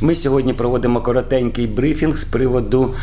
Ми сьогодні проводимо коротенький брифінг з приводу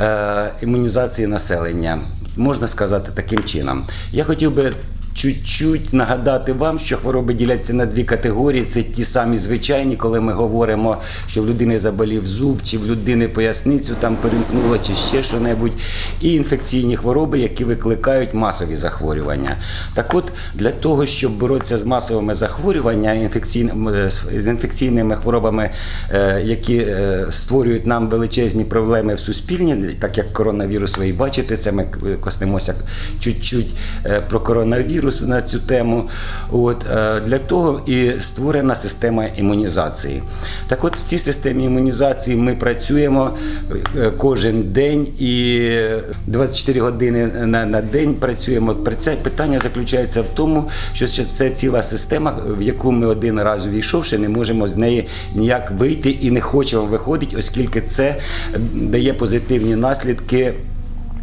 е, імунізації населення. Можна сказати таким чином. Я хотів би чуть-чуть нагадати вам, що хвороби діляться на дві категорії. Це ті самі звичайні, коли ми говоримо, що в людини заболів зуб, чи в людини поясницю там перемкнуло, чи ще що-небудь. І інфекційні хвороби, які викликають масові захворювання. Так от, для того, щоб боротися з масовими захворюваннями, інфекційними, з інфекційними хворобами, е, які е, створюють нам величезні проблеми в суспільні, так як коронавірус, ви бачите, це ми коснемося чуть-чуть е, про коронавірус на цю тему. От, е, для того і створена система імунізації. Так от в цій системі імунізації ми працюємо е, кожен день і 24 години на, на день працюємо. Це питання заключається в тому, що ще це ціла система, в яку ми один раз увійшовши, не можемо з неї ніяк вийти і не хочемо виходити, оскільки це дає позитивні наслідки.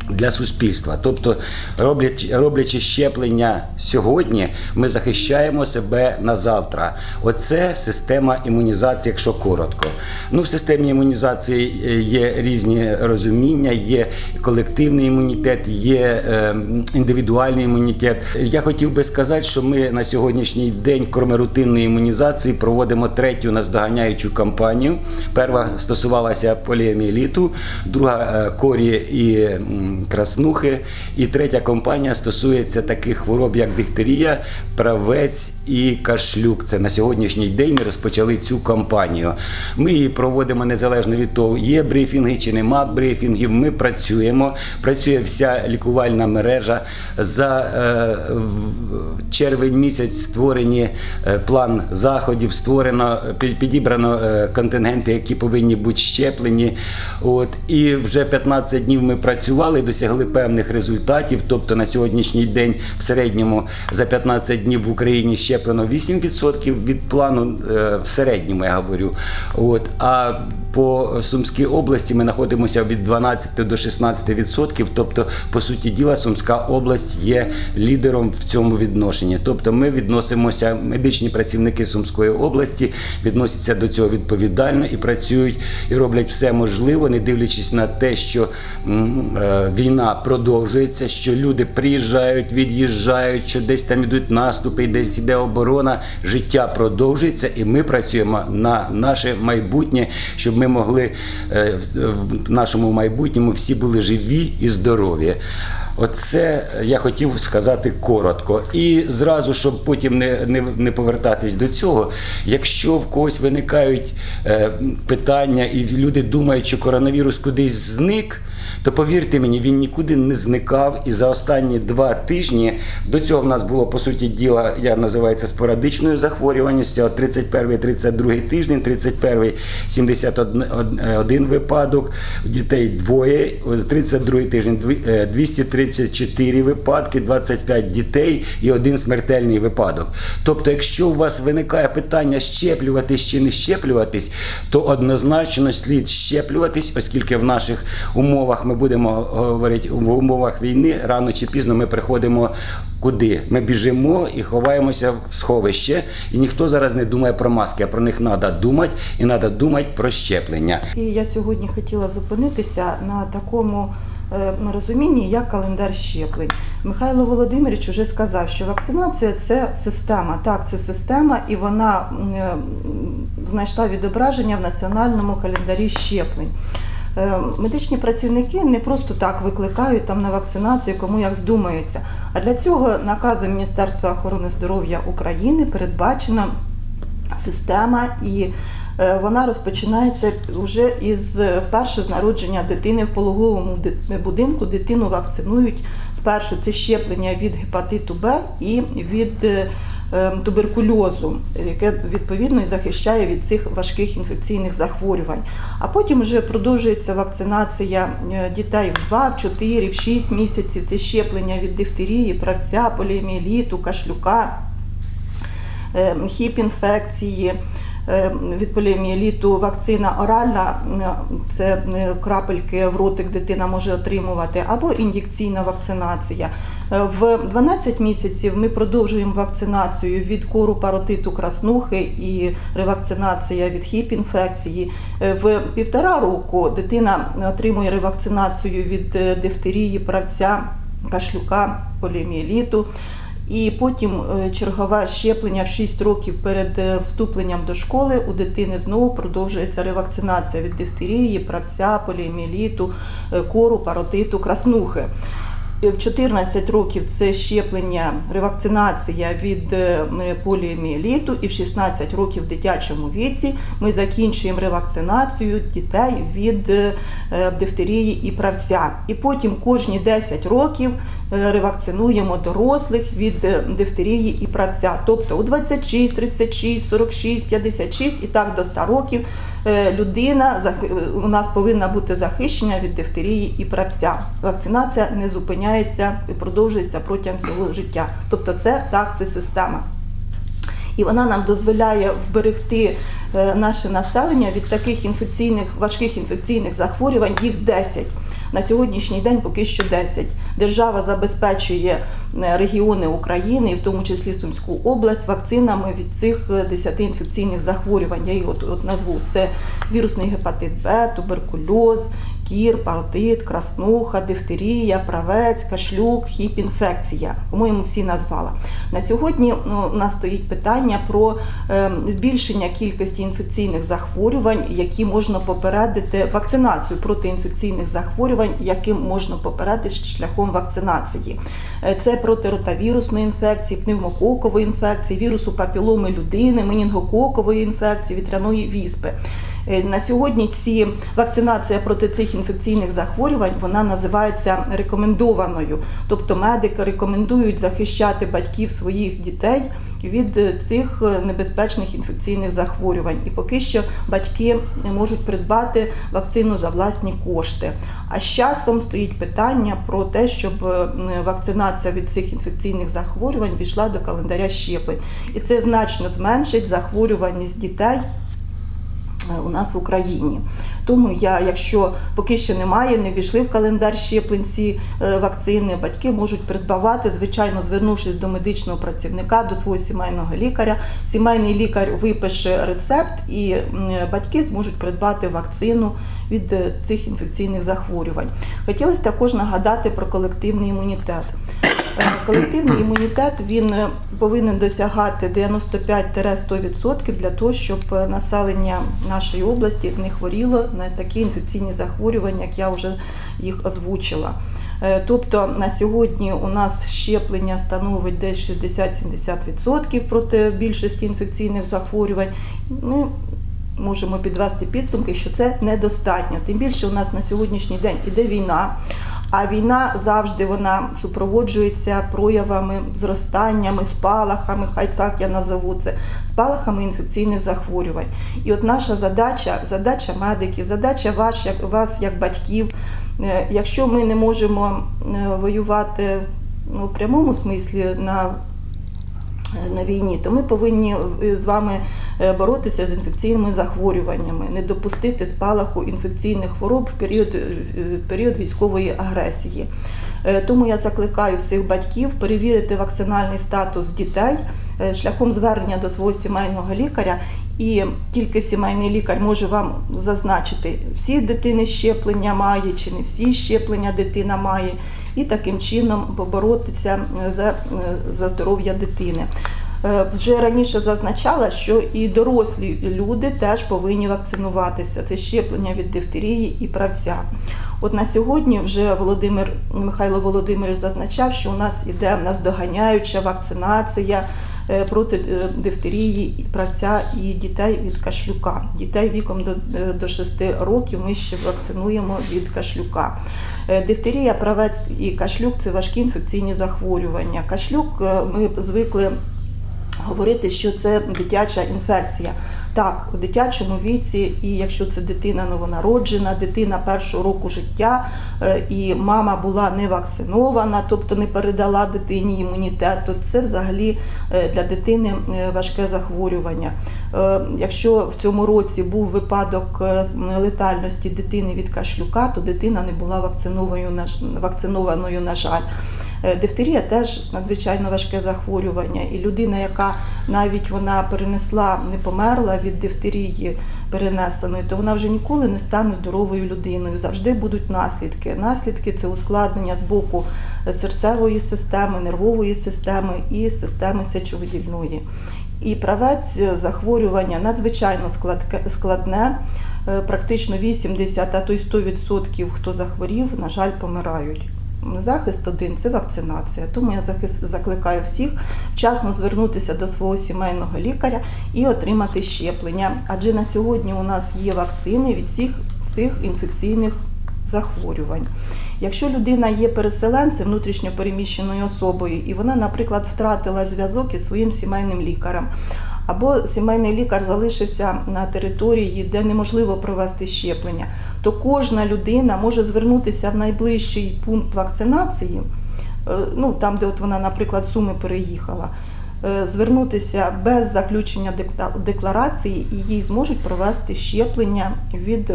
Для суспільства, тобто роблячи, роблячи щеплення сьогодні, ми захищаємо себе на завтра. Оце система імунізації, якщо коротко. Ну, в системі імунізації е, є різні розуміння, є колективний імунітет, є е, індивідуальний імунітет. Я хотів би сказати, що ми на сьогоднішній день, крім рутинної імунізації, проводимо третю наздоганяючу кампанію. Перша стосувалася поліоміеліту, друга е, корі і краснухи. І третя компанія стосується таких хвороб, як дифтерія, правець і кашлюк. Це на сьогоднішній день ми розпочали цю кампанію. Ми її проводимо незалежно від того, є брифінги чи нема брифінгів. Ми працюємо. Працює вся лікувальна мережа. За е, червень місяць створені е, план заходів, створено підібрано е, контингенти, які повинні бути щеплені. От і вже 15 днів ми працювали, досягли певних результатів. Тобто на сьогоднішній день в середньому за 15 днів в Україні щеплено 8% від плану е, в середньому, я говорю. От а по Сумській області ми знаходимося від 12 до 16%. Тобто, по суті діла, Сумська область є лідером в цьому відношенні. Тобто, ми відносимося, медичні працівники Сумської області відносяться до цього відповідально і працюють і роблять все можливе, не дивлячись на те, що е, війна продовжується, що люди приїжджають, від'їжджають, що десь там ідуть наступи, десь іде оборона. Життя продовжується, і ми працюємо на наше майбутнє, щоб ми могли е, в нашому майбутньому всі були живі і здорові. Оце я хотів сказати коротко. І зразу, щоб потім не, не, не повертатись до цього, якщо в когось виникають е, питання, і люди думають, що коронавірус кудись зник, то повірте мені, він нікуди не зникав. І за останні два тижні до цього в нас було по суті діла, я називаю це спорадичною захворюваністю. 31-32 тиждень, 31 71 випадок, дітей двоє, 32 тиждень е, 234 випадки, 25 дітей і один смертельний випадок. Тобто, якщо у вас виникає питання щеплюватись чи не щеплюватись, то однозначно слід щеплюватись, оскільки в наших умовах ми будемо говорити в умовах війни, рано чи пізно ми приходимо куди? Ми біжимо і ховаємося в сховище, і ніхто зараз не думає про маски, а про них треба думати і треба думати про щеплення. І я сьогодні хотіла зупинитися на такому е, розумінні, як календар щеплень. Михайло Володимирович вже сказав, що вакцинація це система. Так, це система, і вона е, знайшла відображення в національному календарі щеплень. Е, Медичні працівники не просто так викликають там на вакцинацію, кому як здумається. А для цього наказом Міністерства охорони здоров'я України передбачена система і е, вона розпочинається вже із е, вперше з народження дитини в пологовому будинку. Дитину вакцинують вперше це щеплення від гепатиту Б і від туберкульозу, яке відповідно і захищає від цих важких інфекційних захворювань. А потім вже продовжується вакцинація е, дітей в 2, в 4, в 6 місяців. Це щеплення від дифтерії, правця, поліоміеліту, кашлюка е, хіп-інфекції. Е, від поліомієліту вакцина оральна, е, це е, крапельки в ротик дитина може отримувати, або ін'єкційна вакцинація. В 12 місяців ми продовжуємо вакцинацію від кору паротиту краснухи і ревакцинація від хіп-інфекції. В півтора року дитина отримує ревакцинацію від дифтерії, правця, кашлюка, поліомієліту. І потім е, чергове щеплення в 6 років перед е, вступленням до школи у дитини знову продовжується ревакцинація від дифтерії, правця, поліоміеліту, е, кору, паротиту, краснухи. І В 14 років це щеплення, ревакцинація від е, поліоміеліту, і в 16 років в дитячому віці ми закінчуємо ревакцинацію дітей від е, е, дифтерії і правця. І потім кожні 10 років ревакцинуємо дорослих від дифтерії і правця. Тобто у 26, 36, 46, 56 і так до 100 років людина у нас повинна бути захищена від дифтерії і правця. Вакцинація не зупиняється і продовжується протягом всього життя. Тобто, це так, це система. І вона нам дозволяє вберегти е, наше населення від таких інфекційних важких інфекційних захворювань. Їх 10. На сьогоднішній день поки що 10. Держава забезпечує е, регіони України, в тому числі Сумську область, вакцинами від цих е, 10 інфекційних захворювань. Я їх от, от назву: це вірусний гепатит Б, туберкульоз, кір, паротит, краснуха, дифтерія, правець, кашлюк, хіп-інфекція. По-моєму, всі назвала. На сьогодні ну, у нас стоїть питання про е, збільшення кількості інфекційних захворювань, які можна попередити вакцинацію проти інфекційних захворювань, яким можна попередити шляхом вакцинації. Е, Це проти ротавірусної інфекції, пневмококової інфекції, вірусу папіломи людини, менінгококової інфекції, вітряної віспи. Е, На сьогодні ці вакцинація проти цих інфекційних захворювань вона називається рекомендованою. Тобто медики рекомендують захищати батьків своїх дітей від е, цих е, небезпечних інфекційних захворювань. І поки що батьки можуть придбати вакцину за власні кошти. А з часом стоїть питання про те, щоб вакцинація від цих інфекційних захворювань війшла до календаря щеплень. І це значно зменшить захворюваність дітей у нас в Україні. Тому я, якщо поки що немає, не війшли в календар щепленці е, вакцини, батьки можуть придбавати, звичайно, звернувшись до медичного працівника, до свого сімейного лікаря. Сімейний лікар випише рецепт, і батьки зможуть придбати вакцину від е, цих інфекційних захворювань. Хотілося також нагадати про колективний імунітет. Колективний імунітет він е, повинен досягати 95-100% для того, щоб е, населення нашої області не хворіло на такі інфекційні захворювання, як я вже їх озвучила. Е, Тобто на сьогодні у нас щеплення становить десь 60-70% проти більшості інфекційних захворювань. Ми можемо підвести підсумки, що це недостатньо. Тим більше у нас на сьогоднішній день іде війна. А війна завжди вона супроводжується проявами, зростаннями, спалахами, хай так я назову це, спалахами інфекційних захворювань. І от наша задача, задача медиків, задача ваш, як, вас як батьків, е, якщо ми не можемо е, воювати ну, в прямому смислі на на війні, то ми повинні е, з вами е, боротися з інфекційними захворюваннями, не допустити спалаху інфекційних хвороб в період, е, в період військової агресії. Тому я закликаю всіх батьків перевірити вакцинальний статус дітей шляхом звернення до свого сімейного лікаря. І тільки сімейний лікар може вам зазначити, всі дитини щеплення має чи не всі щеплення дитина має, і таким чином поборотися за, за здоров'я дитини. Е, Вже раніше зазначала, що і дорослі люди теж повинні вакцинуватися. Це щеплення від дифтерії і правця. От на сьогодні вже Володимир Михайло Володимирович зазначав, що у нас іде наздоганяюча вакцинація проти е, дифтерії, правця і дітей від кашлюка. Дітей віком до, е, до 6 років ми ще вакцинуємо від кашлюка. Е, Дифтерія, правець і кашлюк це важкі інфекційні захворювання. Кашлюк е, ми звикли говорити, що це дитяча інфекція. Так, у дитячому віці, і якщо це дитина новонароджена, дитина першого року життя, е, і мама була не вакцинована, тобто не передала дитині імунітет, то це взагалі е, для дитини е, важке захворювання. Якщо в цьому році був випадок летальності дитини від кашлюка, то дитина не була вакцинованою, вакцинованою, на жаль. Е, Дифтерія теж надзвичайно важке захворювання, і людина, яка навіть вона перенесла, не померла від дифтерії перенесеної, то вона вже ніколи не стане здоровою людиною. Завжди будуть наслідки. Наслідки це ускладнення з боку серцевої системи, нервової системи і системи сечовидільної. І правець захворювання надзвичайно складне. Е, Практично 80, а то й 100% хто захворів, на жаль, помирають. Захист один це вакцинація. Тому я закликаю всіх вчасно звернутися до свого сімейного лікаря і отримати щеплення. Адже на сьогодні у нас є вакцини від всіх цих інфекційних захворювань. Якщо людина є переселенцем внутрішньо переміщеною особою, і вона, наприклад, втратила зв'язок із своїм сімейним лікарем, або сімейний лікар залишився на території, де неможливо провести щеплення, то кожна людина може звернутися в найближчий пункт вакцинації, е, ну там, де от вона, наприклад, Суми переїхала. е, Звернутися без заключення декла- декларації і їй зможуть провести щеплення від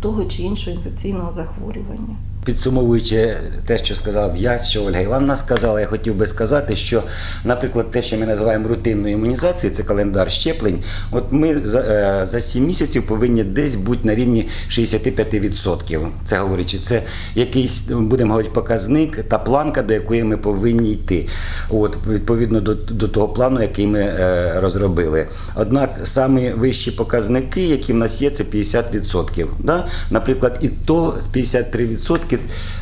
того чи іншого інфекційного захворювання. Підсумовуючи те, що сказав я, що Ольга Івановна сказала, я хотів би сказати, що, наприклад, те, що ми називаємо рутинною імунізацією, це календар щеплень. От ми за, е, за 7 місяців повинні десь бути на рівні 65%. Це говорячи, це якийсь будемо говорити показник та планка, до якої ми повинні йти. От відповідно до, до того плану, який ми е, розробили. Однак самі вищі показники, які в нас є, це 50%. Да? Наприклад, і то 53%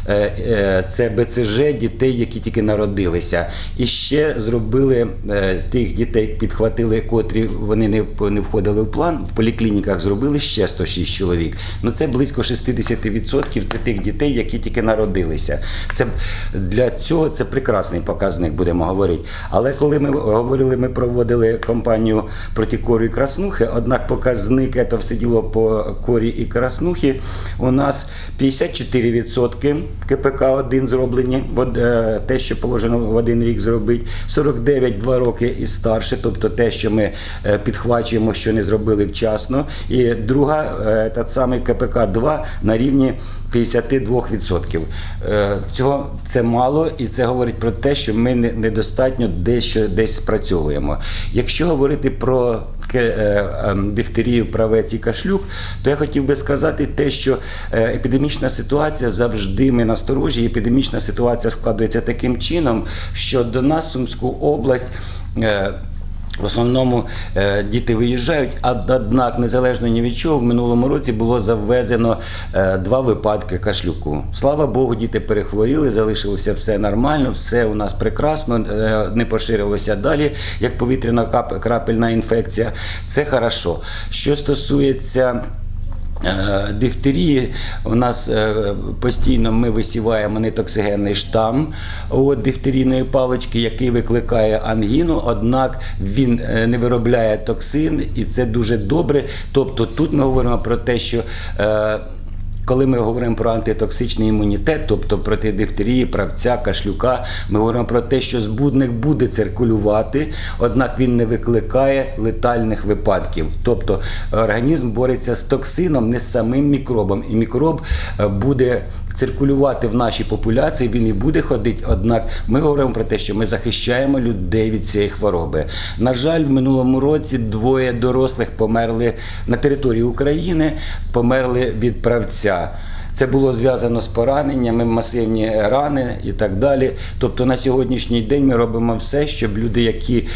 е, е, це БЦЖ дітей, які тільки народилися. І ще зробили е, тих дітей, підхватили, котрі вони не, входили в план. В поліклініках зробили ще 106 чоловік. Ну це близько 60% це тих дітей, які тільки народилися. Це для цього це прекрасний показник, будемо говорити. Але коли ми говорили, ми проводили кампанію проти корі і краснухи, однак показник це все діло по корі і краснухи у нас 54% КПК-1 зроблені, от, е, те, що положено в один рік зробити, 49 2 роки і старше, тобто те, що ми е, підхвачуємо, що не зробили вчасно. І друга, е, та самий КПК-2 на рівні 52%. Е, Цього це мало, і це говорить про те, що ми не- недостатньо дещо десь спрацьовуємо. Якщо говорити про ке- е, ем, дифтерію, правець і кашлюк, то я хотів би сказати те, що е, епідемічна ситуація завжди ми насторожі. Епідемічна ситуація складується таким чином, що до нас Сумську область. В основному е, діти виїжджають, а однак, незалежно ні від чого, в минулому році було завезено е, два випадки кашлюку. Слава Богу, діти перехворіли, залишилося все нормально, все у нас прекрасно, е, не поширилося далі, як повітряна крапельна інфекція. Це хорошо. Що стосується Дифтерії у нас е, постійно ми висіваємо нетоксигенний штам от дифтерійної палички, який викликає ангіну, однак він е, не виробляє токсин, і це дуже добре. Тобто тут ми говоримо про те, що е, коли ми говоримо про антитоксичний імунітет, тобто проти дифтерії, правця, кашлюка, ми говоримо про те, що збудник буде циркулювати, однак він не викликає летальних випадків. Тобто організм бореться з токсином, не з самим мікробом. І мікроб е, буде циркулювати в нашій популяції, він і буде ходити. Однак ми говоримо про те, що ми захищаємо людей від цієї хвороби. На жаль, в минулому році двоє дорослих померли на території України, померли від правця. negociar Це було зв'язано з пораненнями, масивні рани і так далі. Тобто на сьогоднішній день ми робимо все, щоб люди, які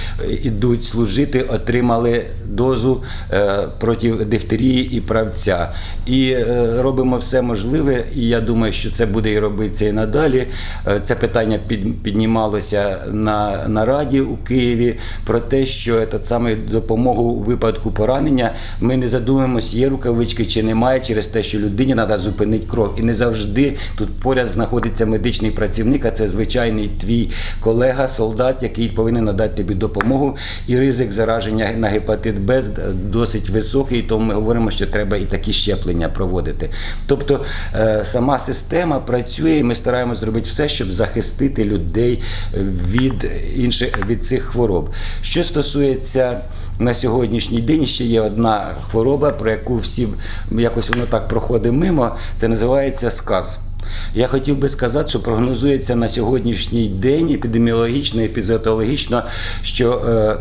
йдуть служити, отримали дозу е, проти дифтерії і правця. І е, робимо все можливе, і я думаю, що це буде і робитися і надалі. Е, Це питання під, піднімалося на, на Раді у Києві про те, що та саме допомогу у випадку поранення ми не задумуємося, є рукавички чи немає, через те, що людині треба зупинити кров. І не завжди тут поряд знаходиться медичний працівник, а це звичайний твій колега, солдат, який повинен надати тобі допомогу. І ризик зараження на гепатит Б досить високий, тому ми говоримо, що треба і такі щеплення проводити. Тобто е, сама система працює, і ми стараємося зробити все, щоб захистити людей від інших від цих хвороб. Що стосується на сьогоднішній день ще є одна хвороба, про яку всі якось воно так проходить мимо. Це називається сказ. Я хотів би сказати, що прогнозується на сьогоднішній день епідеміологічно, епізотологічно, що е,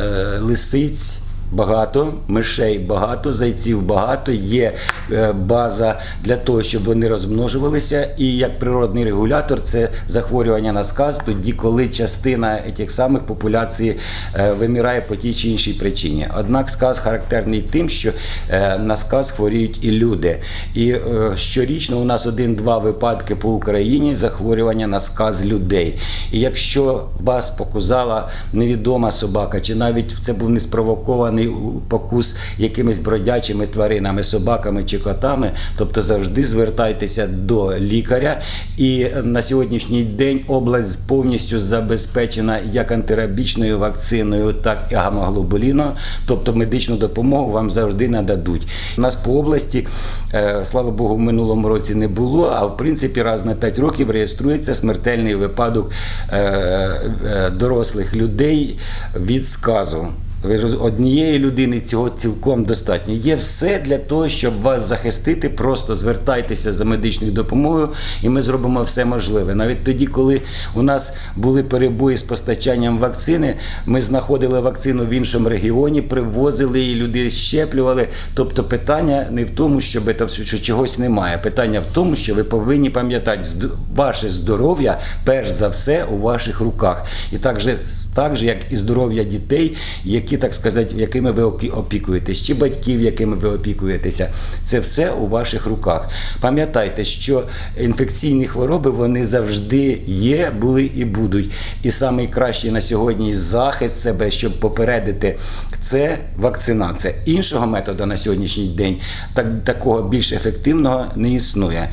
е, лисиць. Багато, мишей багато, зайців багато, є е, база для того, щоб вони розмножувалися. І як природний регулятор це захворювання на сказ, тоді, коли частина тих самих популяцій е, вимирає по тій чи іншій причині. Однак сказ характерний тим, що е, на сказ хворіють і люди. І щорічно у нас один-два випадки по Україні захворювання на сказ людей. І якщо вас покусала невідома собака, чи навіть це був неспровокований покус якимись бродячими тваринами, собаками чи котами, тобто завжди звертайтеся до лікаря. І на сьогоднішній день область повністю забезпечена як антирабічною вакциною, так і гамоглобуліном, тобто медичну допомогу вам завжди нададуть. У нас по області, е, слава Богу, в минулому році не було, а в принципі раз на 5 років реєструється смертельний випадок е, е, дорослих людей від сказу. Ви Однієї людини цього цілком достатньо. Є все для того, щоб вас захистити. Просто звертайтеся за медичною допомогою, і ми зробимо все можливе. Навіть тоді, коли у нас були перебої з постачанням вакцини, ми знаходили вакцину в іншому регіоні, привозили її, люди щеплювали. Тобто, питання не в тому, щоб все- що чогось немає. Питання в тому, що ви повинні пам'ятати, ваше здоров'я перш за все у ваших руках, і так же, так же як і здоров'я дітей, які так сказати, якими ви опікуєтесь, чи батьків, якими ви опікуєтеся, це все у ваших руках. Пам'ятайте, що інфекційні хвороби вони завжди є, були і будуть. І найкращий на сьогодні захист себе, щоб попередити, це вакцинація. Іншого методу на сьогоднішній день так, такого більш ефективного не існує.